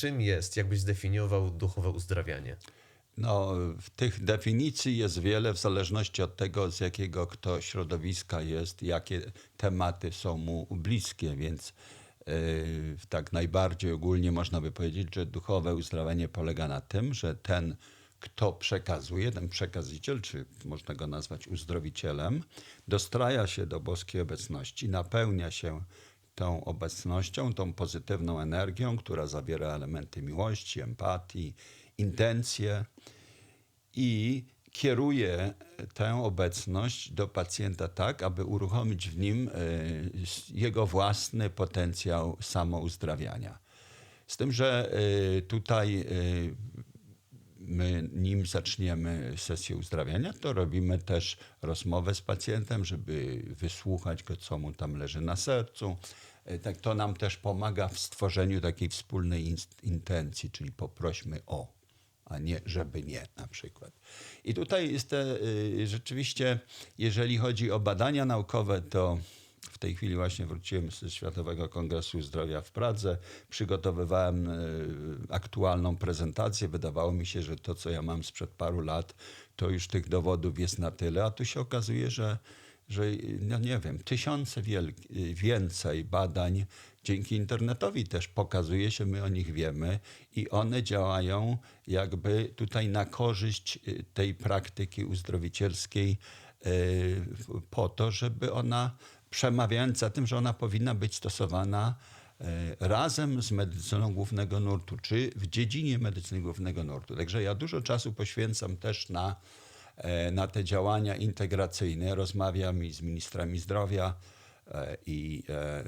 czym jest, jakbyś zdefiniował duchowe uzdrawianie? No, tych definicji jest wiele w zależności od tego, z jakiego kto środowiska jest, jakie tematy są mu bliskie, więc yy, tak najbardziej ogólnie można by powiedzieć, że duchowe uzdrawianie polega na tym, że ten, kto przekazuje, ten przekaziciel, czy można go nazwać uzdrowicielem, dostraja się do boskiej obecności, napełnia się tą obecnością, tą pozytywną energią, która zawiera elementy miłości, empatii, intencje i kieruje tę obecność do pacjenta tak, aby uruchomić w nim e, jego własny potencjał samouzdrawiania. Z tym, że e, tutaj e, my nim zaczniemy sesję uzdrawiania, to robimy też rozmowę z pacjentem, żeby wysłuchać go, co mu tam leży na sercu. Tak, to nam też pomaga w stworzeniu takiej wspólnej intencji, czyli poprośmy o a nie żeby nie na przykład. I tutaj jest te, y, rzeczywiście, jeżeli chodzi o badania naukowe, to w tej chwili właśnie wróciłem ze Światowego Kongresu Zdrowia w Pradze. Przygotowywałem y, aktualną prezentację. Wydawało mi się, że to, co ja mam sprzed paru lat, to już tych dowodów jest na tyle, a tu się okazuje, że że no nie wiem, tysiące więcej badań dzięki internetowi też pokazuje się, my o nich wiemy i one działają jakby tutaj na korzyść tej praktyki uzdrowicielskiej po to, żeby ona, przemawiając za tym, że ona powinna być stosowana y, razem z medycyną głównego nurtu, czy w dziedzinie medycyny głównego nurtu. Także ja dużo czasu poświęcam też na E, na te działania integracyjne. Rozmawiam i z ministrami zdrowia e, i e,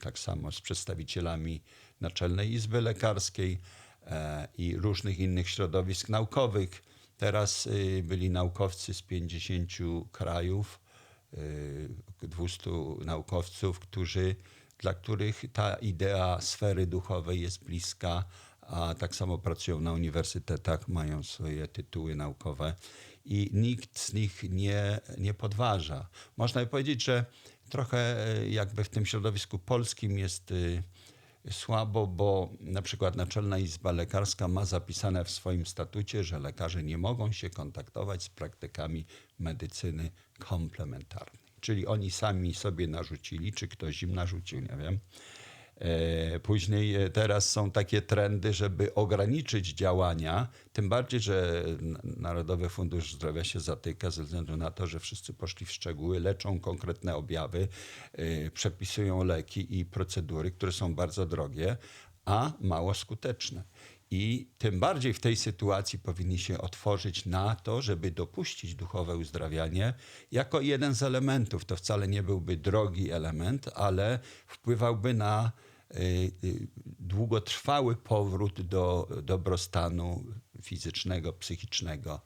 tak samo z przedstawicielami Naczelnej Izby Lekarskiej i różnych innych środowisk naukowych. Teraz byli naukowcy z 50 krajów, 200 naukowców, którzy, dla których ta idea sfery duchowej jest bliska, a tak samo pracują na uniwersytetach, mają swoje tytuły naukowe i nikt z nich nie, nie podważa. Można by powiedzieć, że trochę e, jakby w tym środowisku polskim jest y, słabo, bo na przykład Naczelna Izba Lekarska ma zapisane w swoim statucie, że lekarze nie mogą się kontaktować z praktykami medycyny komplementarnej. Czyli oni sami sobie narzucili, czy ktoś im narzucił, nie wiem E, później e, teraz są takie trendy, żeby ograniczyć działania, tym bardziej, że Narodowy Fundusz Zdrowia się zatyka ze względu na to, że wszyscy poszli w szczegóły, leczą konkretne objawy, e, przepisują leki i procedury, które są bardzo drogie, a mało skuteczne. I tym bardziej w tej sytuacji powinni się otworzyć na to, żeby dopuścić duchowe uzdrawianie jako jeden z elementów. To wcale nie byłby drogi element, ale wpływałby na y, y, długotrwały powrót do dobrostanu fizycznego, psychicznego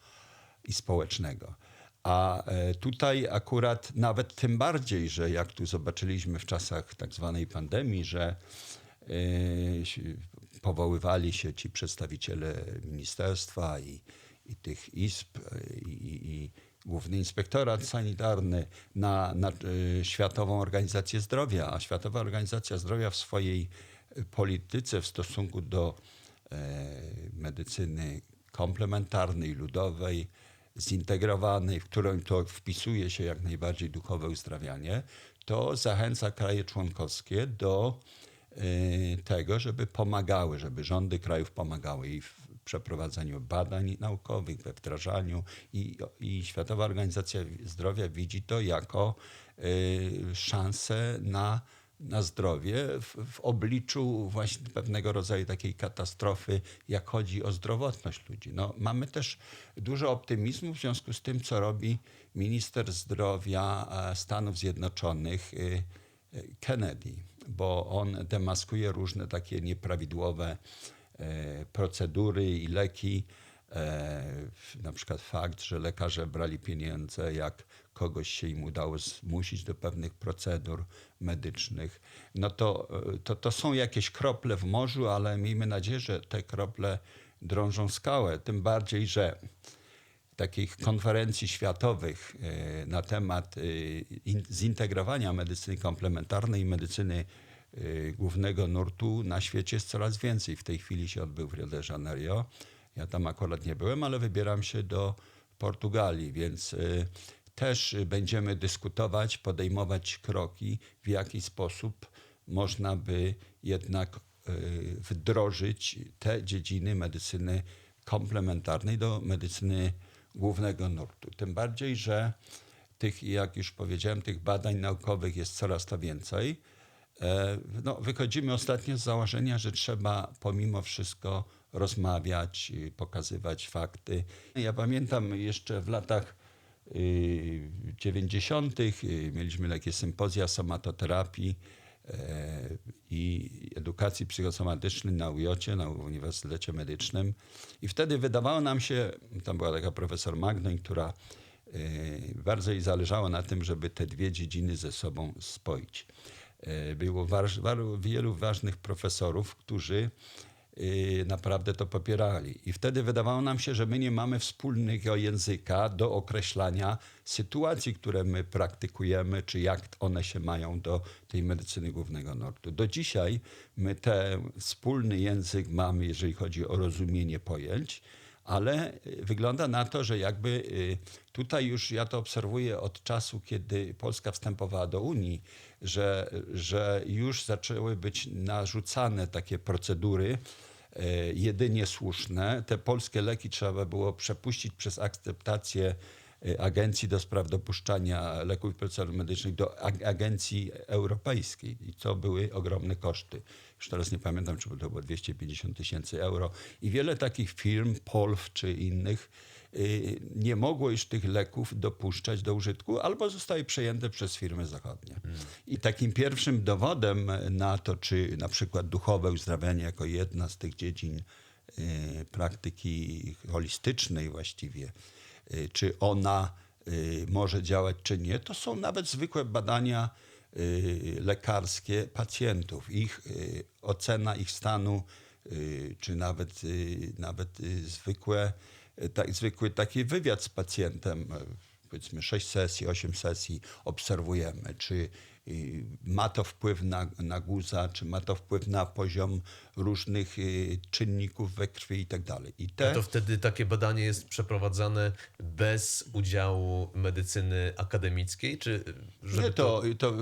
i społecznego. A e, tutaj akurat nawet tym bardziej, że jak tu zobaczyliśmy w czasach tak zwanej pandemii, że Y, powoływali się ci przedstawiciele ministerstwa i, i tych izb i, i Główny Inspektorat Sanitarny na, na y, Światową Organizację Zdrowia, a Światowa Organizacja Zdrowia w swojej polityce w stosunku do e, medycyny komplementarnej, ludowej, zintegrowanej, w którą to wpisuje się jak najbardziej duchowe uzdrawianie, to zachęca kraje członkowskie do tego, żeby pomagały, żeby rządy krajów pomagały i w przeprowadzaniu badań naukowych, we wdrażaniu i, i Światowa Organizacja Zdrowia widzi to jako y, szansę na na zdrowie w, w, obliczu właśnie pewnego rodzaju takiej katastrofy, jak chodzi o zdrowotność ludzi. No, mamy też dużo optymizmu w związku z tym, co robi minister zdrowia Stanów Zjednoczonych y, Kennedy bo on demaskuje różne takie nieprawidłowe e, procedury i leki. E, na przykład fakt, że lekarze brali pieniądze, jak kogoś się im udało zmusić do pewnych procedur medycznych. No to, e, to, to są jakieś krople w morzu, ale miejmy nadzieję, że te krople drążą skałę. Tym bardziej, że takich konferencji światowych e, na temat e, zintegrowania medycyny komplementarnej i medycyny y, głównego nurtu na świecie jest coraz więcej. W tej chwili się odbył w Rio de Janeiro. Ja tam akurat nie byłem, ale wybieram się do Portugalii, więc też będziemy dyskutować, podejmować kroki, w jaki sposób można by jednak wdrożyć te dziedziny medycyny komplementarnej do medycyny głównego nurtu. Tym bardziej, że tych, jak już powiedziałem, tych badań naukowych jest coraz to więcej. E, No, wychodzimy ostatnio z założenia, że trzeba pomimo wszystko rozmawiać, y, pokazywać fakty. Ja pamiętam jeszcze w latach y, 90. y, mieliśmy takie sympozja somatoterapii i edukacji psychosomatycznej na UJ, na Uniwersytecie Medycznym. I wtedy wydawało nam się, tam była taka profesor Magnoń, która y, bardzo jej zależało na tym, żeby te dwie dziedziny ze sobą spoić. E, Było waż, waru- wielu ważnych profesorów, którzy naprawdę to popierali. I wtedy wydawało nam się, że my nie mamy wspólnego języka do określania sytuacji, które my praktykujemy, czy jak one się mają do tej medycyny głównego nurtu. Do dzisiaj my ten wspólny język mamy, jeżeli chodzi o rozumienie pojęć, ale y, wygląda na to, że jakby y, tutaj już ja to obserwuję od czasu, kiedy Polska wstępowała do Unii, że, że już zaczęły być narzucane takie procedury e, jedynie słuszne. Te polskie leki trzeba było przepuścić przez akceptację Agencji do Spraw Dopuszczania Leków i Procedur Medycznych do ag- Agencji Europejskiej i to były ogromne koszty. Już teraz nie pamiętam, czy to było 250 tysięcy euro. I wiele takich firm, Polf czy innych, y, nie mogło już tych leków dopuszczać do użytku, albo zostały przejęte przez firmy zachodnie. I takim pierwszym dowodem na to, czy na przykład duchowe uzdrawianie jako jedna z tych dziedzin y, praktyki holistycznej właściwie, y, czy ona może działać, czy nie, to są nawet zwykłe badania lekarskie pacjentów, ich y, ocena ich stanu, y, czy nawet, y, nawet y, zwykłe, y, tak, zwykły taki wywiad z pacjentem, y, powiedzmy 6 sesji, 8 sesji obserwujemy, czy y, ma to wpływ na, na guza, czy ma to wpływ na poziom różnych y, czynników we krwi i tak dalej. I te, To wtedy takie badanie jest przeprowadzane bez udziału medycyny akademickiej, czy Nie, to, to,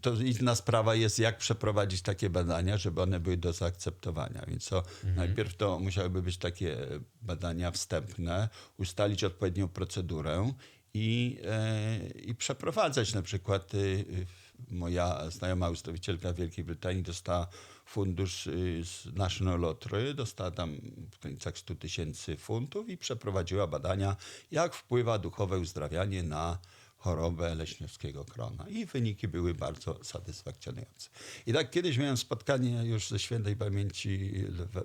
to inna sprawa jest, jak przeprowadzić takie badania, żeby one były do zaakceptowania. Więc to najpierw to musiałyby być takie badania wstępne, ustalić odpowiednią procedurę i, e, i przeprowadzać. Na przykład y, y, moja znajoma ustawicielka Wielkiej Brytanii dostała fundusz y, z National Lottery, dostała tam w granicach 100 tysięcy funtów i przeprowadziła badania, jak wpływa duchowe uzdrawianie na chorobę leśniowskiego krona. I wyniki były bardzo satysfakcjonujące. I tak kiedyś miałem spotkanie już ze świętej pamięci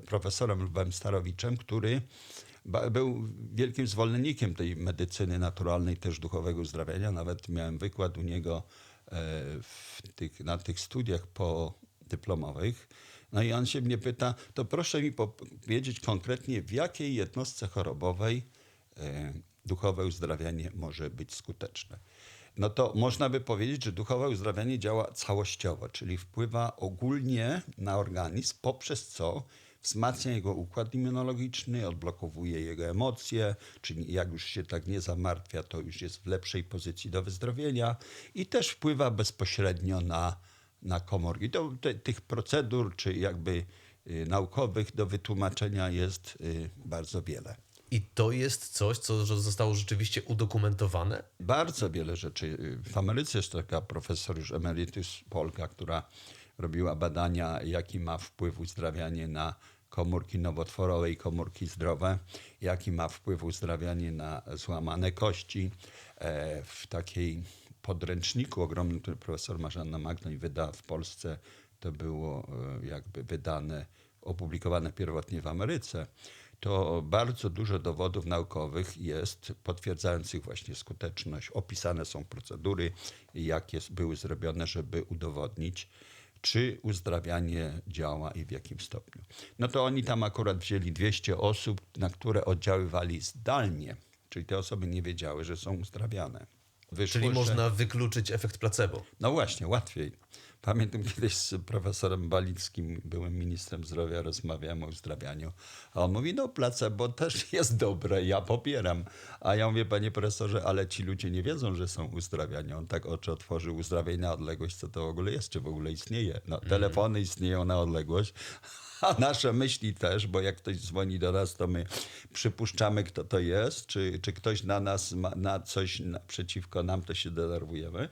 profesorem Lwem Starowiczem, który był wielkim zwolennikiem tej medycyny naturalnej, też duchowego uzdrawiania. Nawet miałem wykład u niego w tych, na tych studiach podyplomowych. No i on się mnie pyta, to proszę mi powiedzieć konkretnie, w jakiej jednostce chorobowej e, duchowe uzdrawianie może być skuteczne. No to można by powiedzieć, że duchowe uzdrawianie działa całościowo, czyli wpływa ogólnie na organizm, poprzez co wzmacnia jego układ immunologiczny, odblokowuje jego emocje, czyli jak już się tak nie zamartwia, to już jest w lepszej pozycji do wyzdrowienia i też wpływa bezpośrednio na, na komórki. To, te, tych procedur, czy jakby y, naukowych do wytłumaczenia jest y, bardzo wiele. I to jest coś, co zostało rzeczywiście udokumentowane? Bardzo wiele rzeczy. W Ameryce jest taka profesor już emeritus Polka, która robiła badania, jaki ma wpływ uzdrawianie na komórki nowotworowe i komórki zdrowe, jaki ma wpływ uzdrawianie na złamane kości. E, W takiej podręczniku ogromnym, który profesor Marzanna Magnoń wydała w Polsce, to było e, jakby wydane, opublikowane pierwotnie w Ameryce to bardzo dużo dowodów naukowych jest potwierdzających właśnie skuteczność. Opisane są procedury, jakie były zrobione, żeby udowodnić, czy uzdrawianie działa i w jakim stopniu. No to oni tam akurat wzięli 200 osób, na które oddziaływali zdalnie, czyli te osoby nie wiedziały, że są uzdrawiane. Wyszło, Czyli że- można wykluczyć efekt placebo. no właśnie, łatwiej. Pamiętam kiedyś z profesorem Balickim, byłym ministrem zdrowia, rozmawiałem o uzdrawianiu. A on mówi, no placebo też jest dobre, ja popieram. A ja mówię, panie profesorze, ale ci ludzie nie wiedzą, że są uzdrawiani. On tak oczy otworzył, uzdrawiaj na odległość, co to w ogóle jest, czy w ogóle istnieje. No, telefony istnieją na odległość, a nasze myśli też, bo jak ktoś dzwoni do nas, to my przypuszczamy, kto to jest, czy, czy ktoś na nas ma na coś na, przeciwko nam, to się denerwujemy,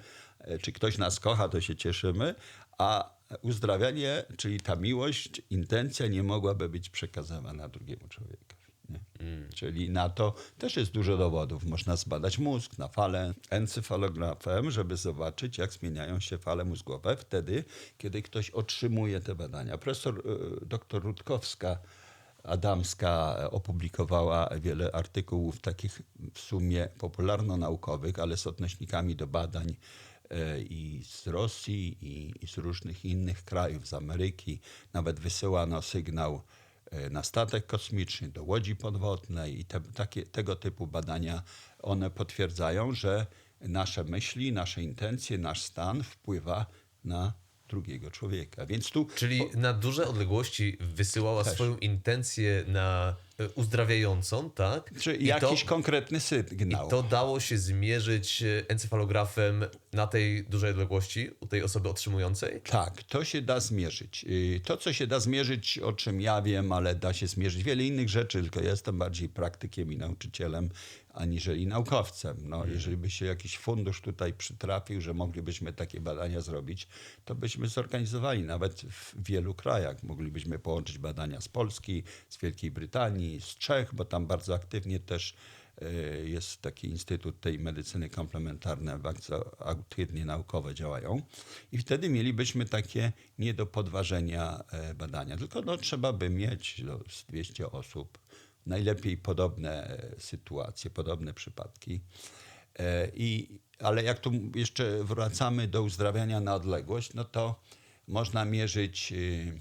czy ktoś nas kocha, to się cieszymy, a uzdrawianie, czyli ta miłość, intencja nie mogłaby być przekazywana drugiemu człowiekowi. Nie? Czyli na to też jest dużo dowodów. Można zbadać mózg na falę encefalografem, żeby zobaczyć, jak zmieniają się fale mózgowe wtedy, kiedy ktoś otrzymuje te badania. Profesor y, dr Rutkowska Adamska opublikowała wiele artykułów takich w sumie popularno-naukowych, ale z odnośnikami do badań e, i z Rosji, i, i z różnych innych krajów, z Ameryki. Nawet wysyłano sygnał e, na statek kosmiczny, do łodzi podwodnej i te, takie, tego typu badania, one potwierdzają, że nasze myśli, nasze intencje, nasz stan wpływa na drugiego człowieka. Więc tu Czyli na duże odległości wysyłała Też. swoją intencję na e, uzdrawiającą, tak? czy I jakiś to, konkretny sygnał. I to dało się zmierzyć e, encefalografem na tej dużej odległości u tej osoby otrzymującej? Tak, to się da zmierzyć. Y, To, co się da zmierzyć, o czym ja wiem, ale da się zmierzyć wiele innych rzeczy, tylko ja jestem bardziej praktykiem i nauczycielem, aniżeli naukowcem. No, Jeżeli by się jakiś fundusz tutaj przytrafił, że moglibyśmy takie badania zrobić, to byśmy zorganizowali nawet w wielu krajach. Moglibyśmy połączyć badania z Polski, z Wielkiej Brytanii, z Czech, bo tam bardzo aktywnie też y, jest taki instytut tej medycyny komplementarnej, bardzo aktywnie naukowe działają. I wtedy mielibyśmy takie nie do podważenia e, badania. Tylko no, trzeba by mieć no, z 200 osób, najlepiej podobne e, sytuacje, podobne przypadki. E, I, ale jak tu jeszcze wracamy do uzdrawiania na odległość, no to można mierzyć y,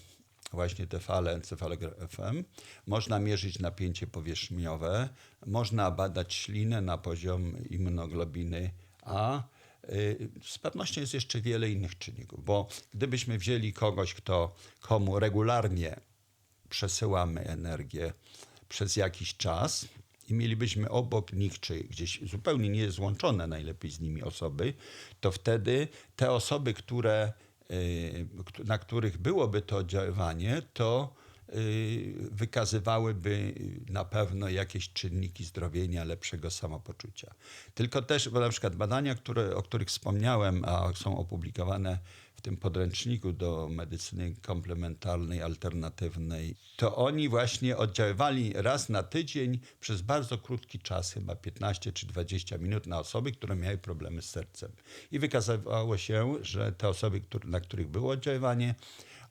właśnie te fale encefalografem, można mierzyć napięcie powierzchniowe, można badać ślinę na poziom immunoglobiny A. Y, Z pewnością jest jeszcze wiele innych czynników, bo gdybyśmy wzięli kogoś, kto, komu regularnie przesyłamy energię przez jakiś czas i mielibyśmy obok nich, czy gdzieś zupełnie niezłączone najlepiej z nimi osoby, to wtedy te osoby, które, któ- na których byłoby to oddziaływanie, to y, wykazywałyby na pewno jakieś czynniki zdrowienia, lepszego samopoczucia. Tylko też, bo na przykład badania, które, o których wspomniałem, a są opublikowane w tym podręczniku do medycyny komplementarnej, alternatywnej, to oni właśnie oddziaływali raz na tydzień przez bardzo krótki czas, chyba 15 czy 20 minut na osoby, które miały problemy z sercem. I wykazywało się, że te osoby, na których było oddziaływanie,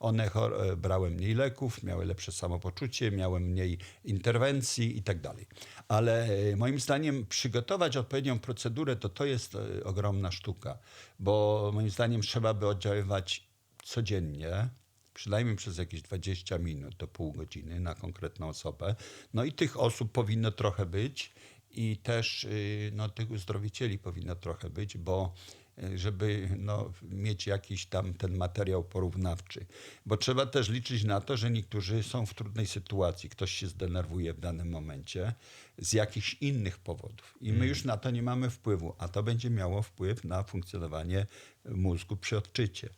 one e, brały mniej leków, miały lepsze samopoczucie, miały mniej interwencji i tak dalej. Ale e, moim zdaniem przygotować odpowiednią procedurę to to jest e, ogromna sztuka, bo moim zdaniem trzeba by oddziaływać codziennie, przynajmniej przez jakieś 20 minut do pół godziny na konkretną osobę. No i tych osób powinno trochę być i też y, no, tych uzdrowicieli powinno trochę być, bo y, żeby no, mieć jakiś tam ten materiał porównawczy. Bo trzeba też liczyć na to, że niektórzy są w trudnej sytuacji. Ktoś się zdenerwuje w danym momencie z jakichś innych powodów. I my już na to nie mamy wpływu, a to będzie miało wpływ na funkcjonowanie mózgu przy odczycie.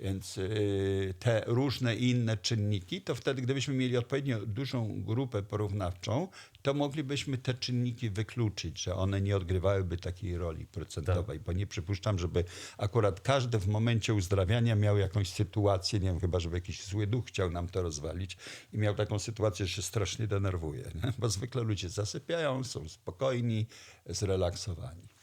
Więc y, te różne inne czynniki, to wtedy, gdybyśmy mieli odpowiednio dużą grupę porównawczą, to moglibyśmy te czynniki wykluczyć, że one nie odgrywałyby takiej roli procentowej, bo nie przypuszczam, żeby akurat każdy w momencie uzdrawiania miał jakąś sytuację, nie wiem, chyba żeby jakiś zły duch chciał nam to rozwalić i miał taką sytuację, że się strasznie denerwuje, nie? bo zwykle ludzie zasypiają, są spokojni, zrelaksowani.